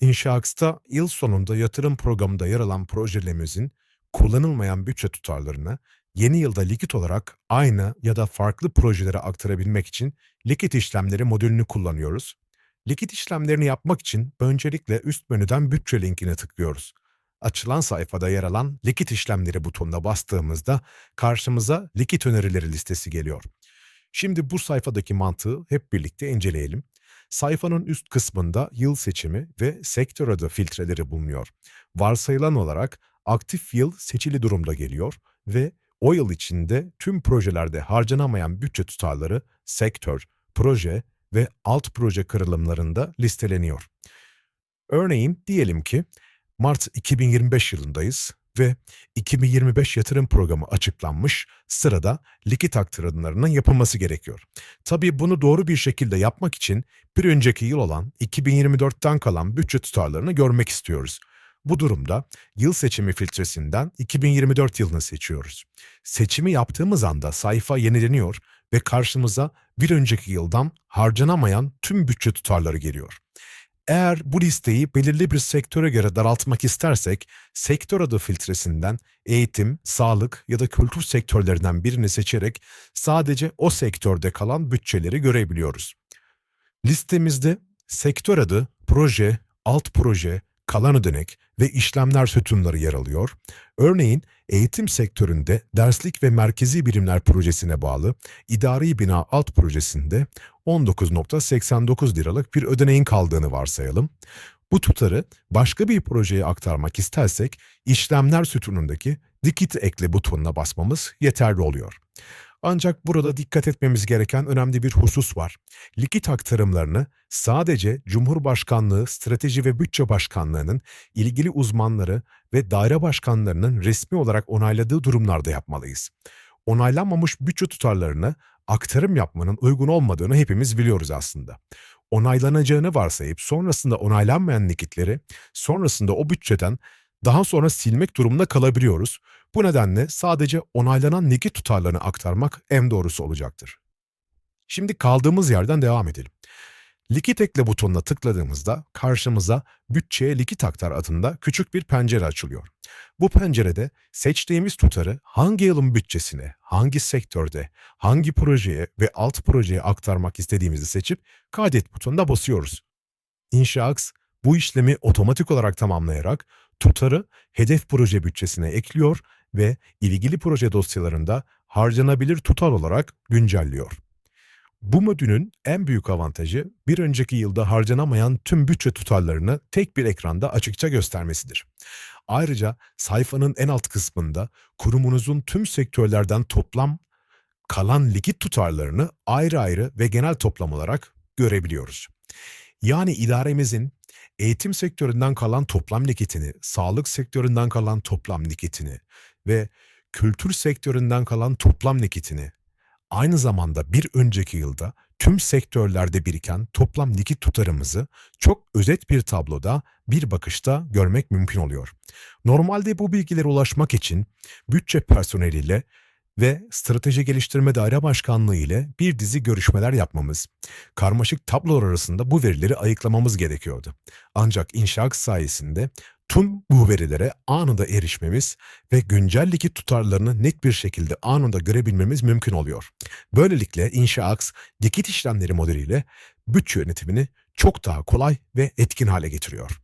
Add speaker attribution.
Speaker 1: İnşaats'ta yıl sonunda yatırım programında yer alan projelerimizin kullanılmayan bütçe tutarlarını yeni yılda likit olarak aynı ya da farklı projelere aktarabilmek için likit işlemleri modülünü kullanıyoruz. Likit işlemlerini yapmak için öncelikle üst menüden bütçe linkine tıklıyoruz. Açılan sayfada yer alan likit işlemleri butonuna bastığımızda karşımıza likit önerileri listesi geliyor. Şimdi bu sayfadaki mantığı hep birlikte inceleyelim. Sayfanın üst kısmında yıl seçimi ve sektör adı filtreleri bulunuyor. Varsayılan olarak aktif yıl seçili durumda geliyor ve o yıl içinde tüm projelerde harcanamayan bütçe tutarları sektör, proje ve alt proje kırılımlarında listeleniyor. Örneğin diyelim ki Mart 2025 yılındayız ve 2025 yatırım programı açıklanmış, sırada likit aktarımlarının yapılması gerekiyor. Tabii bunu doğru bir şekilde yapmak için bir önceki yıl olan 2024'ten kalan bütçe tutarlarını görmek istiyoruz. Bu durumda yıl seçimi filtresinden 2024 yılını seçiyoruz. Seçimi yaptığımız anda sayfa yenileniyor ve karşımıza bir önceki yıldan harcanamayan tüm bütçe tutarları geliyor. Eğer bu listeyi belirli bir sektöre göre daraltmak istersek, sektör adı filtresinden eğitim, sağlık ya da kültür sektörlerinden birini seçerek sadece o sektörde kalan bütçeleri görebiliyoruz. Listemizde sektör adı, proje, alt proje, kalan ödenek ve işlemler sütunları yer alıyor. Örneğin eğitim sektöründe derslik ve merkezi birimler projesine bağlı idari bina alt projesinde 19.89 liralık bir ödeneğin kaldığını varsayalım. Bu tutarı başka bir projeye aktarmak istersek işlemler sütunundaki dikit ekle butonuna basmamız yeterli oluyor. Ancak burada dikkat etmemiz gereken önemli bir husus var. Likit aktarımlarını sadece Cumhurbaşkanlığı Strateji ve Bütçe Başkanlığı'nın ilgili uzmanları ve daire başkanlarının resmi olarak onayladığı durumlarda yapmalıyız. Onaylanmamış bütçe tutarlarını aktarım yapmanın uygun olmadığını hepimiz biliyoruz aslında. Onaylanacağını varsayıp sonrasında onaylanmayan likitleri sonrasında o bütçeden daha sonra silmek durumunda kalabiliyoruz. Bu nedenle sadece onaylanan likit tutarlarını aktarmak en doğrusu olacaktır. Şimdi kaldığımız yerden devam edelim. Likit butonuna tıkladığımızda karşımıza bütçeye likit aktar adında küçük bir pencere açılıyor. Bu pencerede seçtiğimiz tutarı hangi yılın bütçesine, hangi sektörde, hangi projeye ve alt projeye aktarmak istediğimizi seçip kaydet butonuna basıyoruz. İnşaaks bu işlemi otomatik olarak tamamlayarak tutarı hedef proje bütçesine ekliyor ve ilgili proje dosyalarında harcanabilir tutar olarak güncelliyor. Bu modülün en büyük avantajı bir önceki yılda harcanamayan tüm bütçe tutarlarını tek bir ekranda açıkça göstermesidir. Ayrıca sayfanın en alt kısmında kurumunuzun tüm sektörlerden toplam kalan likit tutarlarını ayrı ayrı ve genel toplam olarak görebiliyoruz. Yani idaremizin eğitim sektöründen kalan toplam likitini, sağlık sektöründen kalan toplam likitini ve kültür sektöründen kalan toplam likitini aynı zamanda bir önceki yılda tüm sektörlerde biriken toplam likit tutarımızı çok özet bir tabloda bir bakışta görmek mümkün oluyor. Normalde bu bilgilere ulaşmak için bütçe personeliyle ve Strateji Geliştirme Daire Başkanlığı ile bir dizi görüşmeler yapmamız, karmaşık tablolar arasında bu verileri ayıklamamız gerekiyordu. Ancak inşaat sayesinde tüm bu verilere anında erişmemiz ve güncel likit tutarlarını net bir şekilde anında görebilmemiz mümkün oluyor. Böylelikle InşaAx likit işlemleri modeliyle bütçe yönetimini çok daha kolay ve etkin hale getiriyor.